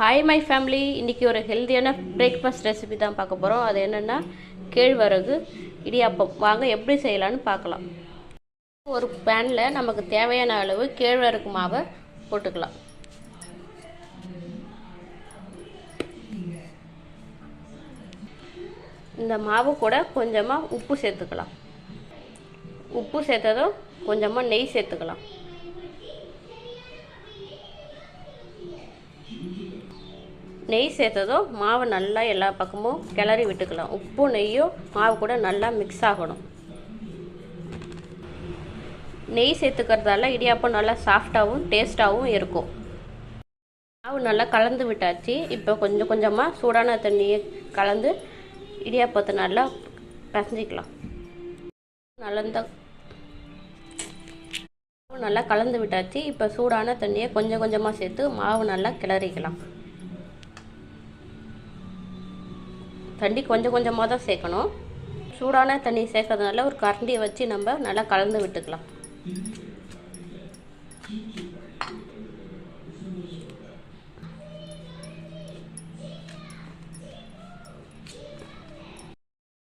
Hi my family இன்றைக்கி ஒரு ஹெல்த்தியான பிரேக்ஃபாஸ்ட் ரெசிபி தான் பார்க்க போகிறோம் அது என்னென்னா கேழ்வரகு இடியாப்பம். வாங்க எப்படி செய்யலான்னு பார்க்கலாம். ஒரு பேனில் நமக்கு தேவையான அளவு கேழ்வரகு மாவை போட்டுக்கலாம். இந்த மாவு கூட கொஞ்சமாக உப்பு சேர்த்துக்கலாம். உப்பு சேர்த்ததும் கொஞ்சமாக நெய் சேர்த்துக்கலாம். நெய் சேர்த்ததும் மாவு நல்லா எல்லா பக்கமும் கிளறி விட்டுக்கலாம். உப்பும் நெய்யும் மாவு கூட நல்லா மிக்ஸ் ஆகணும். நெய் சேர்த்துக்கிறதால இடியாப்பம் நல்லா சாஃப்டாகவும் டேஸ்ட்டாகவும் இருக்கும். மாவு நல்லா கலந்து விட்டாச்சு. இப்போ கொஞ்சம் கொஞ்சமாக சூடான தண்ணியை கலந்து இடியாப்பத்தை நல்லா பசஞ்சிக்கலாம். நல்லா நல்லா கலந்து விட்டாச்சு. இப்போ சூடான தண்ணியை கொஞ்சம் கொஞ்சமாக சேர்த்து மாவு நல்லா கிளறிக்கலாம். தண்ணி கொஞ்சம் கொஞ்சமாக தான் சேர்க்கணும். சூடான தண்ணி சேர்க்கறதுனால ஒரு கரண்டியை வச்சு நம்ம நல்லா கலந்து விட்டுக்கலாம்.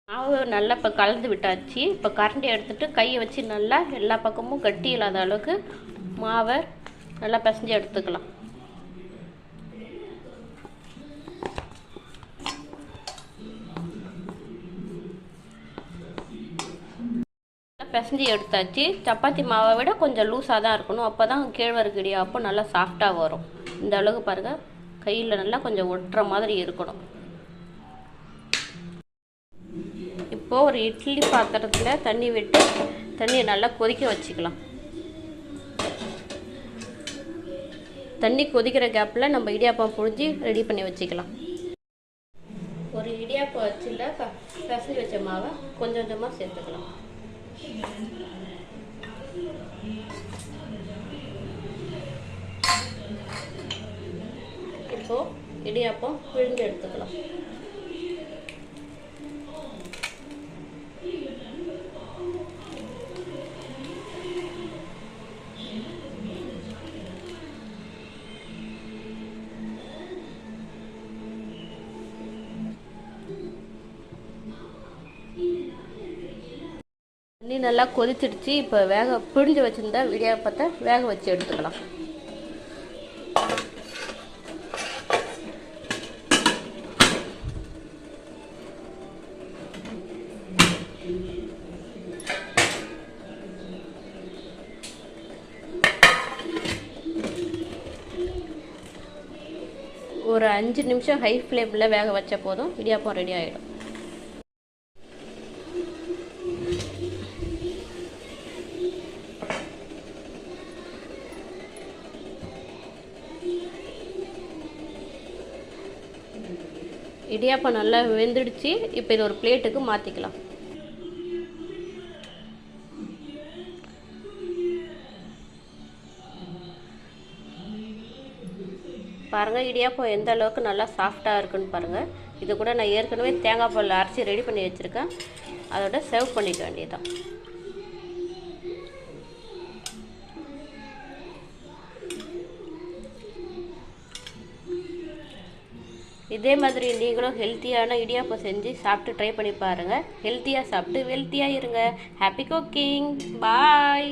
மாவு நல்லா இப்போ கலந்து விட்டாச்சு. இப்போ கரண்டி எடுத்துகிட்டு கையை வச்சு நல்லா எல்லா பக்கமும் கட்டி இல்லாத அளவுக்கு மாவை நல்லா பிசைஞ்சு எடுத்துக்கலாம். பிசைஞ்சு எடுத்தாச்சு. சப்பாத்தி மாவை விட கொஞ்சம் லூஸாக தான் இருக்கணும். அப்போ தான் கேழ்வரகு அப்போ நல்லா சாஃப்டாக வரும். இந்த அளவுக்கு பாருங்கள் கையில் நல்லா கொஞ்சம் ஒட்டுற மாதிரி இருக்கணும். இப்போது ஒரு இட்லி பாத்திரத்தில் தண்ணி விட்டு தண்ணியை நல்லா கொதிக்க வச்சுக்கலாம். தண்ணி கொதிக்கிற கேப்பில் நம்ம இடியாப்பம் புழிஞ்சு ரெடி பண்ணி வச்சுக்கலாம். ஒரு இடியாப்பம் வச்சுல பிசைஞ்சு வச்ச மாவை கொஞ்சம் கொஞ்சமாக சேர்த்துக்கலாம். இப்போ இடியாப்பம் விழுந்து எடுத்துக்கலாம். தண்ணி நல்லா கொதிச்சிடுச்சு. இப்போ வேக பிழிஞ்சு வச்சுருந்தா இடியாப்பத்தை வேக வச்சு எடுத்துக்கலாம். ஒரு அஞ்சு நிமிஷம் ஹை ஃப்ளேமில் வேக வச்ச போதும். இடியாப்பம் ரெடி ஆகிடும் இடியாப்பம் நல்லா வெந்துடுச்சு. இப்போ இது ஒரு பிளேட்டுக்கு மாற்றிக்கலாம் பாருங்கள் இடியாப்பம் எந்த அளவுக்கு நல்லா சாஃப்டாக இருக்குன்னு பாருங்கள் இது கூட நான் ஏற்கனவே தேங்காய் பால் அரைச்சி ரெடி பண்ணி வச்சுருக்கேன். அதோட சர்வ் பண்ணிக்க வேண்டியதுதான். இதே மாதிரி நீங்களும் ஹெல்த்தியான இடியாப்பம் செஞ்சு சாப்பிட்டு ட்ரை பண்ணி பாருங்கள் ஹெல்த்தியாக சாப்பிட்டு வெல்த்தியாக இருங்க. ஹாப்பி குக்கிங் பாய்